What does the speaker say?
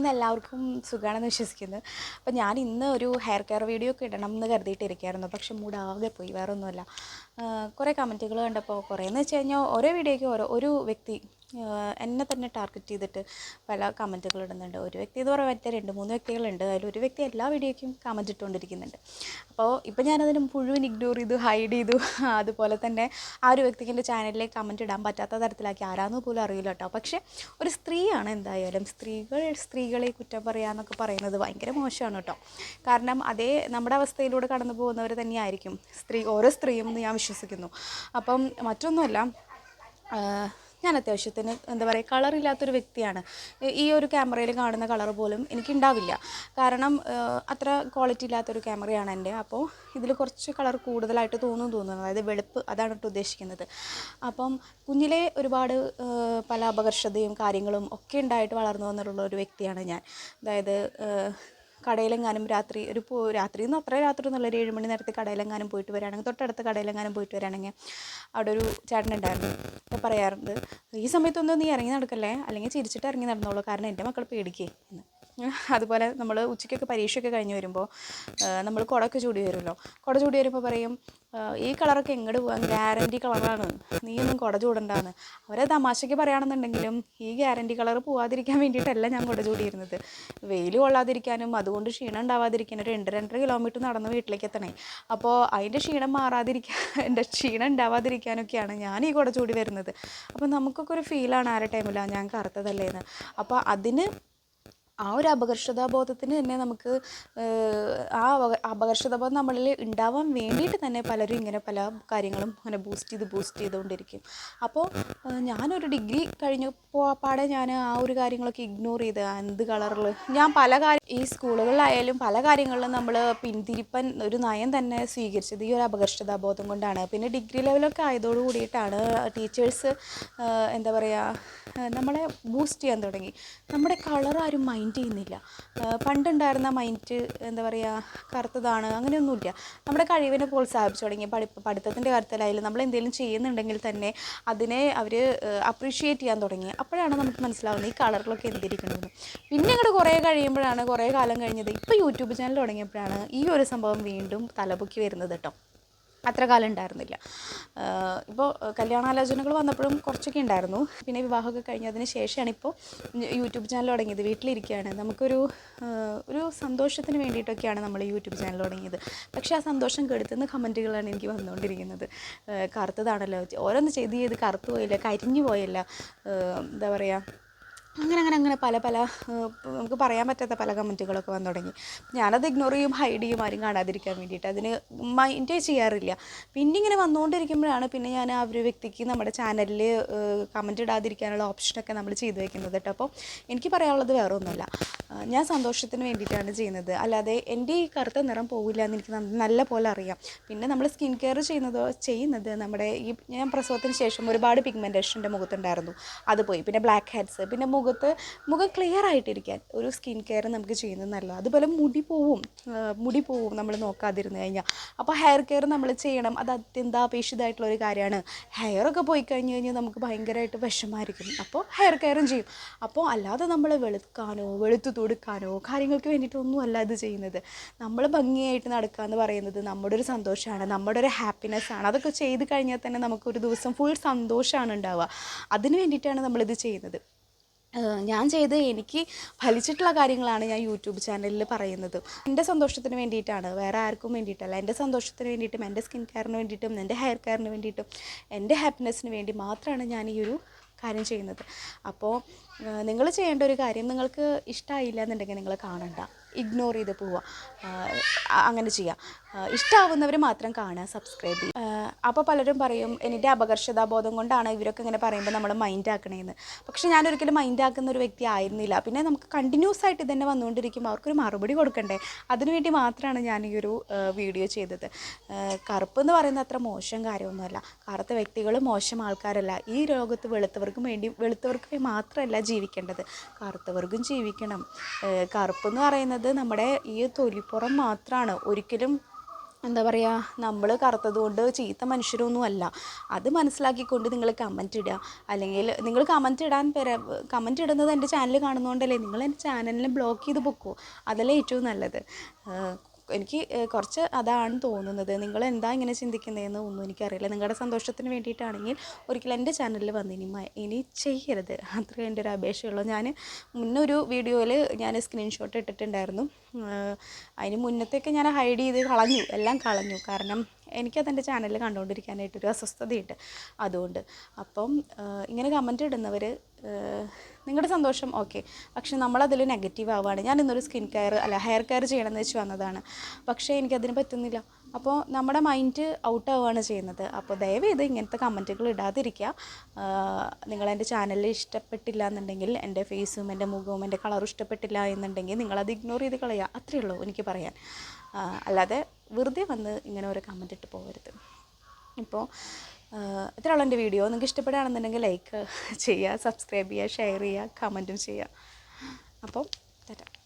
ഇന്ന് എല്ലാവർക്കും സുഖമാണെന്ന് വിശ്വസിക്കുന്നു. അപ്പോൾ ഞാൻ ഇന്ന് ഒരു ഹെയർ കെയർ വീഡിയോ ഒക്കെ ഇടണം എന്ന് കരുതിയിട്ടിരിക്കുകയായിരുന്നു. പക്ഷെ മൂഡ് പോയി വേറൊന്നുമല്ല. കുറേ കമന്റുകൾ കണ്ടപ്പോൾ കുറേ എന്ന് വെച്ച് കഴിഞ്ഞാൽ ഓരോ വീഡിയോയ്ക്ക് ഓരോ ഒരു വ്യക്തി എന്നെ തന്നെ ടാർഗറ്റ് ചെയ്തിട്ട് പല കമന്റുകൾ ഇടുന്നുണ്ട്. ഒരു വ്യക്തി എന്ന് പറയാൻ പറ്റിയ രണ്ട് മൂന്ന് വ്യക്തികളുണ്ട്. അതിൽ ഒരു വ്യക്തി എല്ലാ വീഡിയോയ്ക്കും കമന്റ് ഇട്ടുകൊണ്ടിരിക്കുന്നുണ്ട്. അപ്പോൾ ഇപ്പോൾ ഞാനതിന് മുഴുവൻ ഇഗ്നോർ ചെയ്തു ഹൈഡ് ചെയ്തു. അതുപോലെ തന്നെ ആ ഒരു വ്യക്തിക്ക് എന്റെ ചാനലിലേക്ക് കമന്റ് ഇടാൻ പറ്റാത്ത തരത്തിലാക്കി. ആരാന്ന് പോലും അറിയില്ല കേട്ടോ. പക്ഷേ ഒരു സ്ത്രീയാണ് എന്തായാലും. സ്ത്രീകൾ സ്ത്രീകളെ കുറ്റം പറയുക എന്നൊക്കെ പറയുന്നത് ഭയങ്കര മോശമാണ് കേട്ടോ. കാരണം അതേ നമ്മുടെ അവസ്ഥയിലൂടെ കടന്നു പോകുന്നവർ തന്നെയായിരിക്കും. സ്ത്രീ ഓരോ സ്ത്രീയും എന്ന് ഞാൻ വിശ്വസിക്കുന്നു. അപ്പം മറ്റൊന്നുമല്ല ഞാൻ അത്യാവശ്യത്തിന് എന്താ പറയുക കളറില്ലാത്തൊരു വ്യക്തിയാണ്. ഈ- ഒരു ക്യാമറയിൽ കാണുന്ന കളർ പോലും എനിക്കുണ്ടാവില്ല കാരണം അത്ര ക്വാളിറ്റി ഇല്ലാത്തൊരു ക്യാമറയാണ് എന്റെ. അപ്പോൾ ഇതിൽ കുറച്ച് കളർ കൂടുതലായിട്ട് തോന്നും തോന്നുന്നു. അതായത് വെളുപ്പ് അതാണ് കേട്ടോ ഉദ്ദേശിക്കുന്നത്. അപ്പം കുഞ്ഞിലെ ഒരുപാട് പല അപകർഷതയും കാര്യങ്ങളും ഒക്കെ ഉണ്ടായിട്ട് വളർന്നു വന്നിട്ടുള്ള ഒരു വ്യക്തിയാണ് ഞാൻ. അതായത് കടയിലെങ്ങാനും രാത്രി ഒരു പോ രാത്രി എന്ന് അത്ര രാത്രി എന്നുള്ള ഒരു ഏഴ് മണി നേരത്തെ കടയിലെങ്ങാനും പോയിട്ട് വരികയാണെങ്കിൽ തൊട്ടടുത്ത കടയിലെങ്ങാനും പോയിട്ട് വരികയാണെങ്കിൽ അവിടെ ഒരു ചേട്ടനുണ്ടായിരുന്നു. പറയാറുണ്ട് ഈ സമയത്തൊന്നും നീ ഇറങ്ങി നടക്കല്ലേ? അല്ലെങ്കിൽ ചിരിച്ചിട്ട് ഇറങ്ങി നടന്നോളൂ കാരണം എന്റെ മക്കൾ പേടിക്കേ എന്ന്. അതുപോലെ നമ്മൾ ഉച്ചയ്ക്കൊക്കെ പരീക്ഷയൊക്കെ കഴിഞ്ഞ് വരുമ്പോൾ നമ്മൾ കുടമൊക്കെ ചൂടി വരുമല്ലോ. കുട ചൂടി വരുമ്പോൾ പറയും ഈ കളറൊക്കെ എങ്ങോട്ട് പോകാൻ ഗ്യാരണ്ടി കളറാണ്. നീയൊന്നും കുട ചൂടണ്ടാന്ന്. അവരെ തമാശയ്ക്ക് പറയുകയാണെന്നുണ്ടെങ്കിലും ഈ ഗ്യാരണ്ടി കളർ പോവാതിരിക്കാൻ വേണ്ടിയിട്ടല്ല ഞാൻ കുട ചൂടിയിരുന്നത്. വെയിൽ കൊള്ളാതിരിക്കാനും അതുകൊണ്ട് ക്ഷീണം ഉണ്ടാവാതിരിക്കാനും രണ്ട് രണ്ടര കിലോമീറ്റർ നടന്ന് വീട്ടിലേക്ക് എത്തണേ അപ്പോൾ അതിന്റെ ക്ഷീണം മാറാതിരിക്കാൻ എന്റെ ക്ഷീണം ഉണ്ടാവാതിരിക്കാനൊക്കെയാണ് ഞാൻ ഈ കുട ചൂടി വരുന്നത്. അപ്പോൾ നമുക്കൊക്കെ ഒരു ഫീലാണ് ആ ടൈമിലാണ് ഞാൻ കറുത്തതല്ലേന്ന്. അപ്പോൾ അതിന് ആ ഒരു അപകർഷതാബോധത്തിന് തന്നെ നമുക്ക് ആ അപക അപകർഷതാബോധം നമ്മളിൽ ഉണ്ടാവാൻ വേണ്ടിയിട്ട് തന്നെ പലരും ഇങ്ങനെ പല കാര്യങ്ങളും ഇങ്ങനെ ബൂസ്റ്റ് ചെയ്ത് ബൂസ്റ്റ് ചെയ്തുകൊണ്ടിരിക്കും. അപ്പോൾ ഞാനൊരു ഡിഗ്രി കഴിഞ്ഞപ്പോൾ പാടെ ഞാൻ ആ ഒരു കാര്യങ്ങളൊക്കെ ഇഗ്നോർ ചെയ്ത് എന്ത് കളറിൽ ഞാൻ പല കാര്യം ഈ സ്കൂളുകളിലായാലും പല കാര്യങ്ങളിലും നമ്മൾ പിന്തിരിപ്പൻ ഒരു നയം തന്നെ സ്വീകരിച്ചത് ഈ ഒരു അപകർഷതാബോധം കൊണ്ടാണ്. പിന്നെ ഡിഗ്രി ലെവലൊക്കെ ആയതോടു കൂടിയിട്ടാണ് ടീച്ചേഴ്സ് എന്താ പറയുക നമ്മളെ ബൂസ്റ്റ് ചെയ്യാൻ തുടങ്ങി. നമ്മുടെ കളർ ആരും മൈൻഡ് ചെയ്യുന്നില്ല. ആ, പണ്ടുണ്ടായിരുന്ന മൈൻഡ് എന്താ പറയുക കറുത്തതാണ് അങ്ങനെയൊന്നുമില്ല. നമ്മുടെ കഴിവിനെ പ്രോത്സാഹിപ്പിച്ചു തുടങ്ങി. പഠി പഠിത്തത്തിന്റെ കാര്യത്തിലായാലും നമ്മൾ എന്തെങ്കിലും ചെയ്യുന്നുണ്ടെങ്കിൽ തന്നെ അതിനെ അവർ അപ്രീഷിയേറ്റ് ചെയ്യാൻ തുടങ്ങി. അപ്പോഴാണ് നമുക്ക് മനസ്സിലാവുന്നത് ഈ കളറിലൊക്കെ എന്തിരിക്കണമെന്ന് പിന്നെ അങ്ങോട്ട് കുറേ കഴിയുമ്പോഴാണ് കുറേ കാലം കഴിഞ്ഞത്. ഇപ്പോൾ യൂട്യൂബ് ചാനൽ തുടങ്ങിയപ്പോഴാണ് ഈ ഒരു സംഭവം വീണ്ടും തലപൊക്കി വരുന്നത് കേട്ടോ അത്ര കാലം ഉണ്ടായിരുന്നില്ല ഇപ്പോൾ കല്യാണാലോചനകൾ വന്നപ്പോഴും കുറച്ചൊക്കെ ഉണ്ടായിരുന്നു. പിന്നെ വിവാഹമൊക്കെ കഴിഞ്ഞതിന് ശേഷമാണ് ഇപ്പോൾ യൂട്യൂബ് ചാനൽ തുടങ്ങിയത് വീട്ടിലിരിക്കുകയാണ്. നമുക്കൊരു ഒരു സന്തോഷത്തിന് വേണ്ടിയിട്ടൊക്കെയാണ് നമ്മൾ യൂട്യൂബ് ചാനൽ തുടങ്ങിയത്. പക്ഷേ ആ സന്തോഷം കെടുത്തുന്ന കമന്റുകളാണ് എനിക്ക് വന്നുകൊണ്ടിരിക്കുന്നത്. കറുത്തതാണല്ലോ. ഓരോന്ന് ചെയ്ത് ചെയ്ത് കറുത്തു പോയില്ല കരിഞ്ഞു പോയല്ല. എന്താ പറയുക അങ്ങനെ അങ്ങനെ അങ്ങനെ പല പല നമുക്ക് പറയാൻ പറ്റാത്ത പല കമന്റുകളൊക്കെ വന്നു തുടങ്ങി. ഞാനത് ഇഗ്നോർ ചെയ്യും ഹൈഡ് ചെയ്യും ആരും കാണാതിരിക്കാൻ വേണ്ടിയിട്ട്. അതിന് മൈൻഡേ ചെയ്യാറില്ല. പിന്നെ ഇങ്ങനെ വന്നുകൊണ്ടിരിക്കുമ്പോഴാണ് പിന്നെ ഞാൻ ആ ഒരു വ്യക്തിക്ക് നമ്മുടെ ചാനലിൽ കമന്റ് ഇടാതിരിക്കാനുള്ള ഓപ്ഷനൊക്കെ നമ്മൾ ചെയ്തു വെക്കുന്നത് കേട്ടോ. അപ്പോൾ എനിക്ക് പറയാനുള്ളത് വേറെ ഒന്നുമല്ല ഞാൻ സന്തോഷത്തിന് വേണ്ടിയിട്ടാണ് ചെയ്യുന്നത്. അല്ലാതെ എന്റെ ഈ കറുത്ത നിറം പോകില്ല എന്ന് എനിക്ക് നല്ല പോലെ അറിയാം. പിന്നെ നമ്മൾ സ്കിൻ കെയർ ചെയ്യുന്നതോ ചെയ്യുന്നത് നമ്മുടെ ഈ ഞാൻ പ്രസവത്തിന് ശേഷം ഒരുപാട് പിഗ്മെന്റേഷൻ എന്റെ മുഖത്തുണ്ടായിരുന്നു. അത് പോയി. പിന്നെ ബ്ലാക്ക് ഹെഡ്സ് പിന്നെ മുഖത്ത് മുഖം ക്ലിയർ ആയിട്ടിരിക്കാൻ. ഒരു സ്കിൻ കെയർ നമുക്ക് ചെയ്യുന്നത് നല്ലതാണ് അതുപോലെ മുടി പോവും. മുടി പോവും നമ്മൾ നോക്കാതിരുന്ന് കഴിഞ്ഞാൽ അപ്പോൾ ഹെയർ കെയർ നമ്മൾ ചെയ്യണം. അത് അത്യന്താപേക്ഷിതമായിട്ടുള്ള ഒരു കാര്യമാണ്. ഹെയറൊക്കെ പോയി കഴിഞ്ഞ് കഴിഞ്ഞാൽ നമുക്ക് ഭയങ്കരമായിട്ട് വിഷമായിരിക്കും. അപ്പോൾ ഹെയർ കെയറും ചെയ്യും. അപ്പോൾ അല്ലാതെ നമ്മൾ വെളുക്കാനോ വെളുത്തു തൊടുക്കാനോ കാര്യങ്ങൾക്ക് വേണ്ടിയിട്ടൊന്നും അല്ല ഇത് ചെയ്യുന്നത്. നമ്മൾ ഭംഗിയായിട്ട് നടക്കുക എന്ന് പറയുന്നത് നമ്മുടെ ഒരു സന്തോഷമാണ് നമ്മുടെ ഒരു ഹാപ്പിനെസ് ആണ്. അതൊക്കെ ചെയ്ത് കഴിഞ്ഞാൽ തന്നെ നമുക്കൊരു ദിവസം ഫുൾ സന്തോഷമാണ് ഉണ്ടാവുക. അതിന് വേണ്ടിയിട്ടാണ് നമ്മളിത് ചെയ്യുന്നത്. ഞാൻ ചെയ്ത് എനിക്ക് ഫലിച്ചിട്ടുള്ള കാര്യങ്ങളാണ് ഞാൻ യൂട്യൂബ് ചാനലിൽ പറയുന്നത്. എന്റെ സന്തോഷത്തിന് വേണ്ടിയിട്ടാണ്. വേറെ ആർക്കും വേണ്ടിയിട്ടല്ല. എന്റെ സന്തോഷത്തിന് വേണ്ടിയിട്ടും എന്റെ സ്കിൻ കെയറിന് വേണ്ടിയിട്ടും എന്റെ ഹെയർ കെയറിന് വേണ്ടിയിട്ടും എന്റെ ഹാപ്പിനെസ്സിന് വേണ്ടി മാത്രമാണ് ഞാൻ ഈ ഒരു കാര്യം ചെയ്യുന്നത്. അപ്പോൾ നിങ്ങൾ ചെയ്യേണ്ട ഒരു കാര്യം നിങ്ങൾക്ക് ഇഷ്ടമായില്ല എന്നുണ്ടെങ്കിൽ നിങ്ങൾ കാണണ്ട. ഇഗ്നോർ ചെയ്ത് പോവുക. അങ്ങനെ ചെയ്യുക ഇഷ്ടമാവുന്നവർ മാത്രം കാണുക സബ്സ്ക്രൈബ് ചെയ്യുക. അപ്പോൾ പലരും പറയും എന്റെ അപകർഷതാബോധം കൊണ്ടാണ് ഇവരൊക്കെ ഇങ്ങനെ പറയുമ്പോൾ നമ്മൾ മൈൻഡ് ആക്കണേന്ന്. പക്ഷെ ഞാൻ ഒരിക്കലും മൈൻഡ് ആക്കുന്ന ഒരു വ്യക്തി ആയിരുന്നില്ല. പിന്നെ നമുക്ക് കണ്ടിന്യൂസ് ആയിട്ട് ഇതന്നെ വന്നുകൊണ്ടിരിക്കുമ്പോൾ അവർക്കൊരു മറുപടി കൊടുക്കണ്ടേ? അതിനുവേണ്ടി മാത്രമാണ് ഞാൻ ഈ ഒരു വീഡിയോ ചെയ്തത്. കറുപ്പ് എന്ന് പറയുന്നത് അത്ര മോശം കാര്യമൊന്നുമല്ല. കറുത്ത വ്യക്തികൾ മോശം ആൾക്കാരല്ല. ഈ ലോകത്ത് വെളുത്തവർക്കും വേണ്ടി വെളുത്തവർക്ക് മാത്രമല്ല ജീവിക്കേണ്ടത്. കറുത്തവർക്കും ജീവിക്കണം. കറുപ്പ് എന്ന് പറയുന്നത് നമ്മുടെ ഈ തൊലിപ്പുറം മാത്രമാണ് ഒരിക്കലും എന്താ പറയുക നമ്മൾ കറുത്തത് കൊണ്ട് ചീത്ത മനുഷ്യരൊന്നും അല്ല അത് മനസ്സിലാക്കിക്കൊണ്ട് നിങ്ങൾ കമന്റ് ഇടുക. അല്ലെങ്കിൽ നിങ്ങൾ കമന്റ് ഇടാൻ പെര കമന്റ് ഇടുന്നത് എന്റെ ചാനൽ കാണുന്നതുകൊണ്ടല്ലേ നിങ്ങൾ എന്റെ ചാനലിനെ ബ്ലോക്ക് ചെയ്ത് പൊക്കോ? അതല്ലേ ഏറ്റവും നല്ലത്. എനിക്ക് കുറച്ച് അതാണ് തോന്നുന്നത്. നിങ്ങൾ എന്താ ഇങ്ങനെ ചിന്തിക്കുന്നതെന്ന് ഒന്നും എനിക്കറിയില്ല. നിങ്ങളുടെ സന്തോഷത്തിന് വേണ്ടിയിട്ടാണെങ്കിൽ ഒരിക്കലും എന്റെ ചാനലിൽ വന്ന് ഇനി ഇനി ചെയ്യരുത്. അത്രയും എന്റെ ഒരു അപേക്ഷയുള്ളൂ. ഞാൻ മുന്നൊരു വീഡിയോയിൽ ഞാൻ സ്ക്രീൻഷോട്ട് ഇട്ടിട്ടുണ്ടായിരുന്നു. അതിന് മുന്നത്തേക്ക് ഞാൻ ഹൈഡ് ചെയ്ത് കളഞ്ഞു. എല്ലാം കളഞ്ഞു. കാരണം എനിക്കതെന്റെ ചാനലിൽ കണ്ടുകൊണ്ടിരിക്കാനായിട്ടൊരു അസ്വസ്ഥതയുണ്ട്. അതുകൊണ്ട് അപ്പം ഇങ്ങനെ കമന്റ് ഇടുന്നവർ നിങ്ങളുടെ സന്തോഷം ഓക്കെ പക്ഷെ നമ്മളതിൽ നെഗറ്റീവ് ആവുകയാണ് ഞാൻ ഇന്നൊരു സ്കിൻ കെയർ അല്ല ഹെയർ കെയർ ചെയ്യണമെന്ന് വെച്ച് വന്നതാണ്. പക്ഷേ എനിക്കതിന് പറ്റുന്നില്ല. അപ്പോൾ നമ്മുടെ മൈൻഡ് ഔട്ട് ആവുകയാണ് ചെയ്യുന്നത്. അപ്പോൾ ദയവേത് ഇങ്ങനത്തെ കമന്റുകൾ ഇടാതിരിക്കുക നിങ്ങളെന്റെ ചാനലിൽ ഇഷ്ടപ്പെട്ടില്ല എന്നുണ്ടെങ്കിൽ എന്റെ ഫേസും എന്റെ മുഖവും എന്റെ കളറും ഇഷ്ടപ്പെട്ടില്ല എന്നുണ്ടെങ്കിൽ നിങ്ങളത് ഇഗ്നോർ ചെയ്ത് കളയുക അത്രയേ ഉള്ളൂ എനിക്ക് പറയാൻ. അല്ലാതെ വെറുതെ വന്ന് ഇങ്ങനെ ഒരു കമന്റ് ഇട്ട് പോകരുത്. ഇപ്പോൾ ഇത്രയുള്ള എന്റെ വീഡിയോ നിങ്ങൾക്ക് ഇഷ്ടപ്പെടുകയാണെന്നുണ്ടെങ്കിൽ ലൈക്ക് ചെയ്യുക സബ്സ്ക്രൈബ് ചെയ്യുക ഷെയർ ചെയ്യുക കമന്റും ചെയ്യുക. അപ്പോൾ തരാം